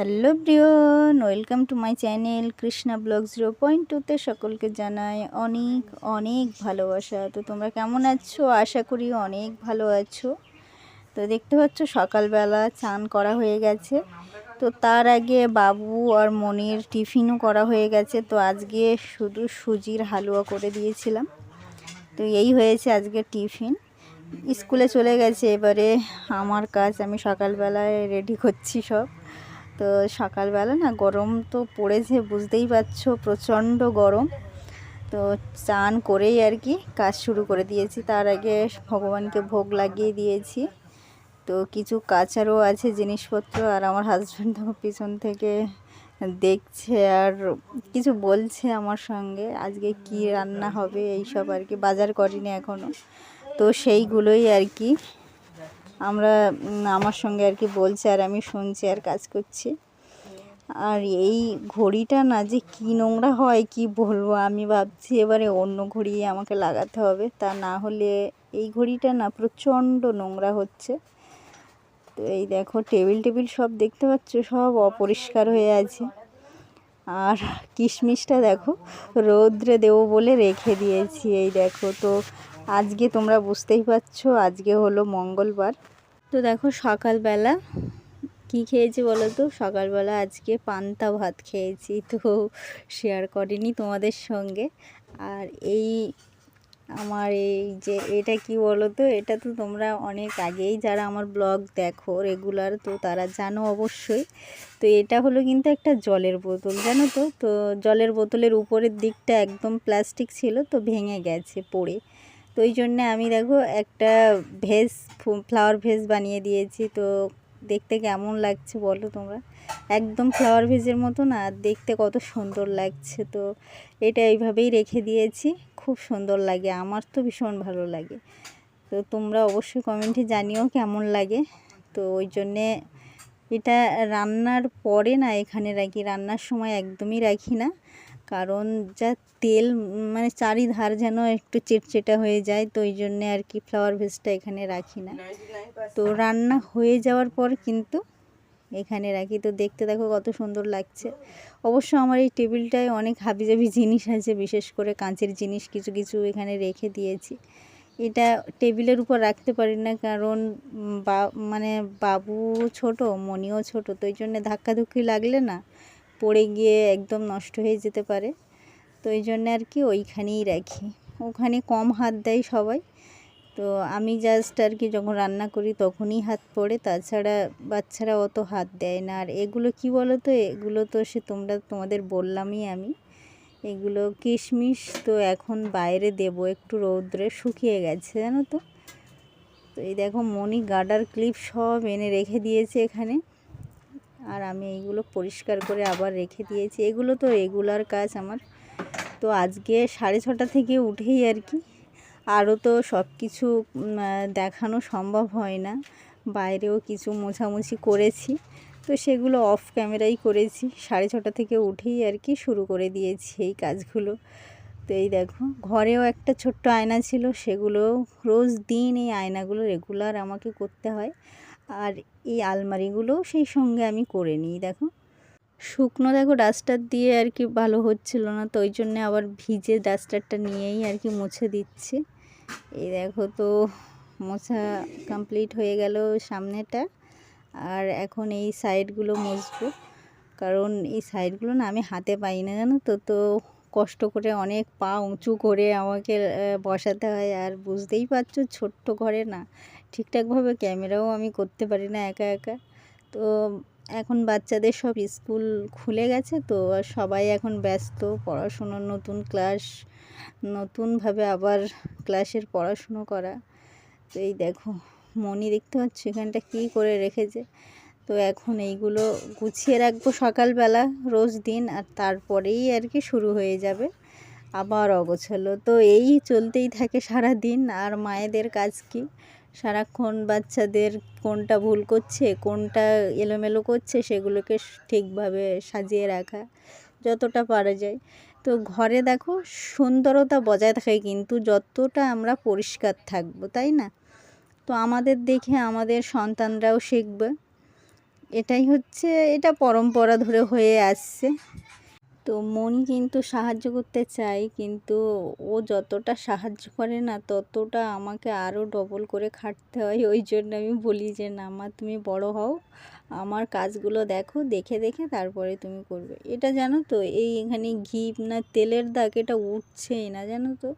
Hello Brian, welcome to my channel Krishna blog zero point টুতে সকলকে জানাই অনেক অনেক ভালোবাসা। তো তোমরা কেমন আছো? আশা করি অনেক ভালো আছো। তো দেখতে পাচ্ছ সকালবেলা চান করা হয়ে গেছে। তো তার আগে বাবু আর মনির টিফিনও করা হয়ে গেছে। তো আজকে শুধু সুজির হালুয়া করে দিয়েছিলাম। তো এই হয়েছে আজকে টিফিন। স্কুলে চলে গেছে, এবারে আমার কাজ আমি সকালবেলায় রেডি করছি সব। তো সকালবেলা না গরম তো পড়েছে, বুঝতেই পারছ, প্রচণ্ড গরম। তো চান করেই আর কি কাজ শুরু করে দিয়েছি। তার আগে ভগবানকে ভোগ লাগিয়ে দিয়েছি। তো কিছু কাচারও আছে জিনিসপত্র আর আমার হাজব্যান্ড পিছন থেকে দেখছে আর কিছু বলছে আমার সঙ্গে, আজকে কি রান্না হবে এইসব আর কি, বাজার করিনি এখনও তো সেইগুলোই আর কি আমরা আমার সঙ্গে আর কি বলছে আর আমি শুনছি আর কাজ করছি। আর এই ঘড়িটা না যে কী নোংরা হয়, কি বলব আমি ভাবছি এবারে অন্য ঘড়ি আমাকে লাগাতে হবে। তা না হলে এই ঘড়িটা না প্রচণ্ড নোংরা হচ্ছে। তো এই দেখো টেবিল টেবিল সব দেখতে পাচ্ছ, সব অপরিষ্কার হয়ে আছে। আর কিশমিশটা দেখো রৌদ্রে দেবো বলে রেখে দিয়েছি, এই দেখো তো আজকে তোমরা বুঝতেই পারছ, আজকে হলো মঙ্গলবার। তো দেখো সকালবেলা কি খেয়েছি বলো তো? সকালবেলা আজকে পান্তা ভাত খেয়েছি, তো শেয়ার করিনি তোমাদের সঙ্গে। আর এই আমার এই যে এটা কি বলো তো? এটা তো তোমরা অনেক আগেই যারা আমার ব্লগ দেখো রেগুলার তো তারা জানো অবশ্যই। তো এটা হলো কিন্তু একটা জলের বোতল, জানো তো? তো জলের বোতলের উপরের দিকটা একদম প্লাস্টিক ছিল, তো ভেঙে গেছে পড়ে। ওই জন্যে আমি দেখো একটা ভেজ ফ্লাওয়ার ভেজ বানিয়ে দিয়েছি। তো দেখতে কেমন লাগছে বলো তোমরা? একদম ফ্লাওয়ার ভেজের মতো না দেখতে কত সুন্দর লাগছে। তো এটা এইভাবেই রেখে দিয়েছি, খুব সুন্দর লাগে, আমার তো ভীষণ ভালো লাগে। তো তোমরা অবশ্যই কমেন্টে জানিও কেমন লাগে। তো ওই জন্যে এটা রান্নার পরে না, এখানে রাখি, রান্নার সময় একদমই রাখি না। কারণ যা তেল মানে চারিধার যেন একটু চেটচেটা হয়ে যায় তো ওই জন্যে আর কি ফ্লাওয়ার ভেজটা এখানে রাখি না। তো রান্না হয়ে যাওয়ার পর কিন্তু এখানে রাখি। তো দেখতে দেখো কত সুন্দর লাগছে। অবশ্য আমার এই টেবিলটায় অনেক হাবিজাবি জিনিস আছে বিশেষ করে কাঁচের জিনিস কিছু কিছু এখানে রেখে দিয়েছি। এটা টেবিলের উপর রাখতে পারি না কারণ বা মানে বাবু ছোট মনিও ছোট তো ওই জন্যে ধাক্কাধুক্কি লাগলে না পড়ে গিয়ে একদম নষ্ট হয়ে যেতে পারে। তো এই জন্য আর কি ওইখানেই রাখি। ওখানে কম হাত দেয় সবাই। তো আমি জাস্ট আর কি যখন রান্না করি তখনই হাত পড়ে। তাছাড়া বাচ্চারা অত হাত দেয় না। আর এগুলো কি বলো তো এগুলো তো সে তোমরা, তোমাদের বললামই আমি। এগুলো কিশমিশ তো এখন বাইরে দেব। একটু রৌদ্রে শুকিয়ে গেছে, জানো তো? তো এই দেখো মনি গার্ডার ক্লিপ সব এনে রেখে দিয়েছে এখানে। আর আমি এইগুলো পরিষ্কার করে আবার রেখে দিয়েছি। এগুলো তো রেগুলার কাজ আমার। তো আজকে সাড়ে ছটা থেকে উঠেই আর কি। আরও তো সব কিছু দেখানো সম্ভব হয় না। বাইরেও কিছু মোছামুছি করেছি। তো সেগুলো অফ ক্যামেরাই করেছি। সাড়ে ছটা থেকে উঠেই আর কি শুরু করে দিয়েছি এই কাজগুলো। তো এই দেখো, ঘরেও একটা ছোট্ট আয়না ছিল। সেগুলো রোজ দিন এই আয়নাগুলো রেগুলার আমাকে করতে হয়। আর এই আলমারিগুলোও সেই সঙ্গে আমি করে নিই, দেখো। শুকনো দেখো ডাস্টার দিয়ে আর কি ভালো হচ্ছিল না, তো ওই জন্যে আবার ভিজে ডাস্টারটা নিয়েই আর কি মুছে দিচ্ছি। এই দেখো তো, মোছা কমপ্লিট হয়ে গেল সামনেটা। আর এখন এই সাইডগুলো মুছবো, কারণ এই সাইডগুলো না আমি হাতে পাই না, জানো তো? তো কষ্ট করে অনেক পা উঁচু করে আমাকে বসাতে হয়, আর বুঝতেই পারছ ছোট্ট ঘরে না ঠিকঠাকভাবে ক্যামেরাও আমি করতে পারি না একা একা। তো এখন বাচ্চাদের সব স্কুল খুলে গেছে, তো সবাই এখন ব্যস্ত। পড়াশুনোর নতুন ক্লাস, নতুনভাবে আবার ক্লাসের পড়াশুনো করা। তো এই দেখো মনি দেখতে পাচ্ছ এখানটা কী করে রেখেছে? তো এখন এইগুলো গুছিয়ে রাখব সকালবেলা, রোজ দিন, আর তারপরেই আর কি শুরু হয়ে যাবে। আবার অগোছালো। তো এই চলতেই থাকে সারা দিন আর মায়েদের কাজ কি? সারাক্ষণ বাচ্চাদের কোনটা ভুল করছে, কোনটা এলোমেলো করছে, সেগুলোকে ঠিকভাবে সাজিয়ে রাখা যতটা পারা যায়। তো ঘরে দেখো সুন্দরতা বজায় থাকে কিন্তু যতটা আমরা পরিষ্কার থাকব, তাই না? তো আমাদের দেখে আমাদের সন্তানরাও শিখবে। এটাই হচ্ছে, এটা পরম্পরা ধরে হয়ে আসছে। তো মনি কিন্তু সাহায্য করতে চাই কিন্তু ও যতটা সাহায্য করে না, ততটা আমাকে আরও ডবল করে খাটতে হয়। ওই জন্য আমি বলি যে, না মা, তুমি বড় হও। আমার কাজগুলো দেখো, দেখে দেখে তারপরে তুমি করবে। এটা জানো তো, এই এখানে ঘি না তেলের দাগ এটা উঠছেই না, জানো তো?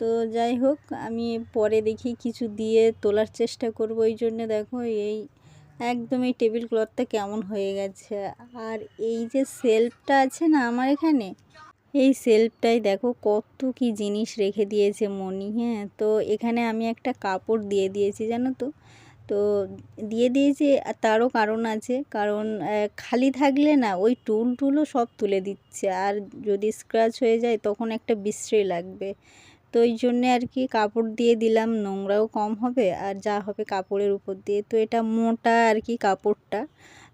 তো যাই হোক, আমি পরে দেখি কিছু দিয়ে তোলার চেষ্টা করব। ওই জন্য দেখো, এই একদম এই টেবিল ক্লথটা কেমন হয়ে গেছে। আর এই যে সেলফটা আছে না আমার এখানে, এই সেলফটাই দেখো কত কি জিনিস রেখে দিয়েছে মনি হ্যাঁ? তো এখানে আমি একটা কাপড় দিয়ে দিয়েছি, জানো তো? তো দিয়ে দিয়েছি তারও কারণ আছে। কারণ খালি থাকলে না ওই টুল টুলও সব তুলে দিচ্ছে। আর যদি স্ক্র্যাচ হয়ে যায় তখন একটা বিশ্রী লাগবে। তো ওই জন্যে আর কি কাপড় দিয়ে দিলাম, নোংরাও কম হবে আর যা হবে কাপড়ের উপর দিয়ে। তো এটা মোটা আর কি কাপড়টা,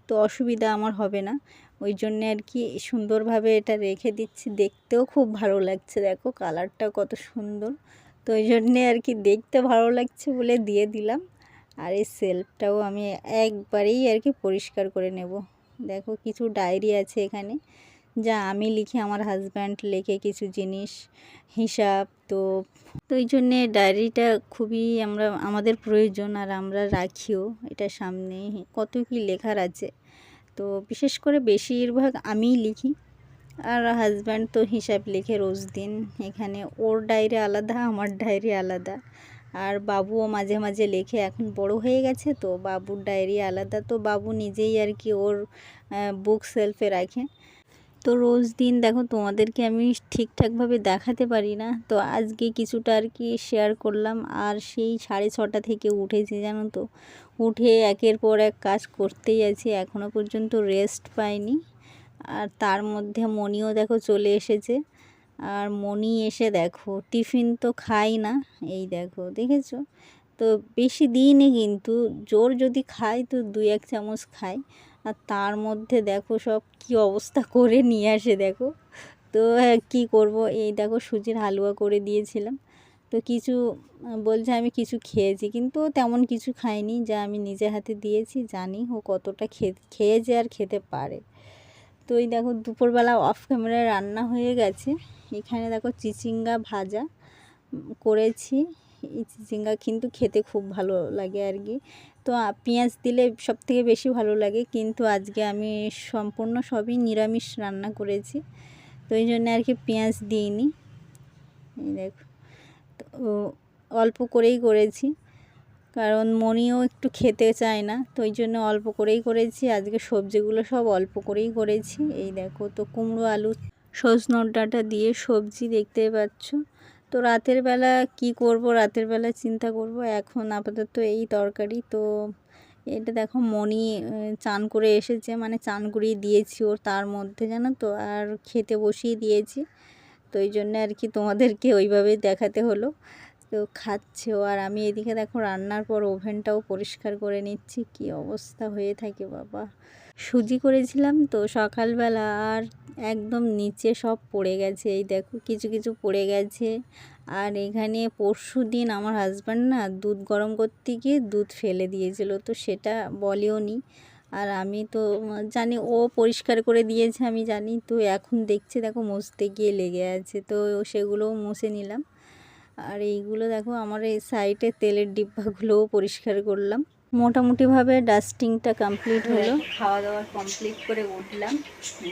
তো অসুবিধা আমার হবে না। ওই জন্যে আর কি সুন্দরভাবে এটা রেখে দিচ্ছি, দেখতেও খুব ভালো লাগছে। দেখো কালারটা কত সুন্দর। তো ওই জন্যে আর কি দেখতে ভালো লাগছে বলে দিয়ে দিলাম। আর এই সেলফটাও আমি একবারেই আর কি পরিষ্কার করে নেব। দেখো কিছু ডায়েরি আছে এখানে। যা আমি লিখি আমার হাজব্যান্ড লেখে কিছু জিনিস, হিসাব, তো তো এই জন্যে ডায়েরিটা খুবই আমরা, আমাদের প্রয়োজন আর আমরা রাখিও এটা সামনে। কত কি লেখার আছে? তো বিশেষ করে বেশিরভাগ আমিই লিখি। আর হাজব্যান্ড তো হিসাব লিখে রোজ দিন। এখানে ওর ডায়েরি আলাদা, আমার ডায়েরি আলাদা। আর বাবুও মাঝে মাঝে লেখে, এখন বড় হয়ে গেছে তো বাবুর ডায়েরি আলাদা, তো বাবু নিজেই আর কি ওর বুক সেলফে রাখে। তো রোজ দিন দেখো তোমাদেরকে আমি ঠিকঠাকভাবে দেখাতে পারি না। তো আজকে কিছুটা আর কি শেয়ার করলাম। আর সেই সাড়ে ছটা থেকে উঠেছি, জানো তো? উঠে একের পর এক কাজ করতেই আছি। এখনও পর্যন্ত রেস্ট পাইনি। আর তার মধ্যে মনিও দেখো চলে এসেছে। আর মনি এসে দেখো, টিফিন তো খাই না। এই দেখো, দেখেছ? তো বেশি দিইনি কিন্তু, জোর যদি খাই তো দুই এক চামচ খাই আর তার মধ্যে দেখো সব কি অবস্থা করে নিয়ে আসে দেখো। তো কি করব? এই দেখো সুজির হালুয়া করে দিয়েছিলাম। তো কিছু, বলছে আমি কিছু খেয়েছি, কিন্তু তেমন কিছু খাইনি, যা আমি নিজে হাতে দিয়েছি, জানি ও কতটা খেয়েছে আর খেতে পারে। তো এই দেখো দুপুরবেলা অফ ক্যামেরায় রান্না হয়ে গেছে। এখানে দেখো চিচিঙ্গা ভাজা করেছি। এই চিচিঙ্গা কিন্তু খেতে খুব ভালো লাগে আর কি। তো পেঁয়াজ দিলে সব থেকে বেশি ভালো লাগে। কিন্তু আজকে আমি সম্পূর্ণ সবই নিরামিষ রান্না করেছি। তো এই জন্য আর কি পেঁয়াজ দিইনি। দেখো। তো অল্প করেই করেছি। কারণ মনিও একটু খেতে চায় না। তো ওই জন্য অল্প করেই করেছি। আজকে সবজিগুলো সব অল্প করেই করেছি। এই দেখো তো কুমড়ো, আলু সজনোর ডাঁটা দিয়ে সবজি দেখতে পাচ্ছ। তো রাতের বেলা কি করব? রাতের বেলা চিন্তা করব। এখন আপাতত এই তরকারি। তো এটা দেখো মনি চান করে এসেছে। মানে চান করিয়ে দিয়েছি ওর তার মধ্যে, জানো তো? আর খেতে বসিয়ে দিয়েছি। তো এই জন্য আর কি তোমাদেরকে ওইভাবে দেখাতে হলো। তো খাচ্ছে ও। আর আমি এদিকে দেখো রান্নার পর ওভেনটাও পরিষ্কার করে নিচ্ছি। কি অবস্থা হয়ে থাকে বাবা। সুজি করেছিলাম তো সকালবেলা আর একদম নিচে সব পড়ে গেছে। এই দেখো কিছু কিছু পড়ে গেছে। আর এখানে পরশু দিন আমার হাজব্যান্ড না দুধ গরম করতে গিয়ে দুধ ফেলে দিয়েছিল, তো সেটা বলেও নি। আর আমি তো জানি ও পরিষ্কার করে দিয়েছে, আমি জানি। তো এখন দেখছি দেখো মুছতে গিয়ে লেগে আছে, তো সেগুলোও মুছে নিলাম। আর এইগুলো দেখো আমার এই সাইডে তেলের ডিব্বাগুলোও পরিষ্কার করলাম। মোটামুটিভাবে ডাস্টিংটা কমপ্লিট হলো। খাওয়া দাওয়া কমপ্লিট করে উঠলাম।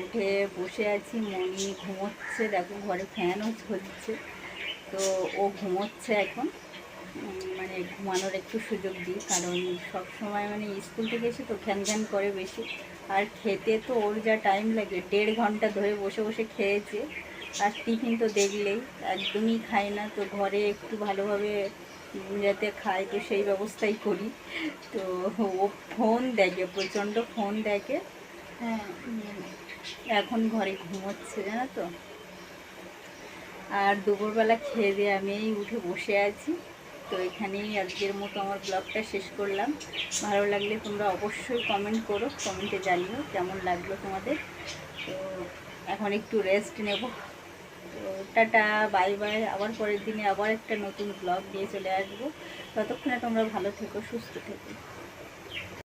উঠে বসে আছি মনি ঘুমোচ্ছে দেখো ঘরে ফ্যানও চলছে তো ও ঘুমোচ্ছে এখন। মানে ঘুমানোর একটু সুযোগ দিই কারণ সব সময় মানে স্কুল থেকে এসে তো ঘ্যান ঘ্যান করে বেশি। আর খেতে তো ওর যা টাইম লাগে দেড় ঘণ্টা ধরে বসে বসে খেয়েছে। আর টিফিন তো দেখলেই একদমই খায় না। তো ঘরে একটু ভালোভাবে যাতে খায় তো সেই ব্যবস্থাই করি। তো ও ফোন দেখে প্রচণ্ড ফোন দেখে। হ্যাঁ। এখন ঘরে ঘুমোচ্ছে জানো তো? আর দুপুরবেলা খেয়ে দিয়ে আমি এই উঠে বসে আছি। তো এখানেই আজকের মতো আমার ব্লগটা শেষ করলাম। ভালো লাগলে তোমরা অবশ্যই কমেন্ট করো কমেন্টে জানিও কেমন লাগল তোমাদের। তো এখন একটু রেস্ট নেব। তো টাটা, বাই বাই। আবার পরের দিনে আবার একটা নতুন ব্লগ নিয়ে চলে আসব। ততক্ষণে তোমরা ভালো থেকো, সুস্থ থেকো।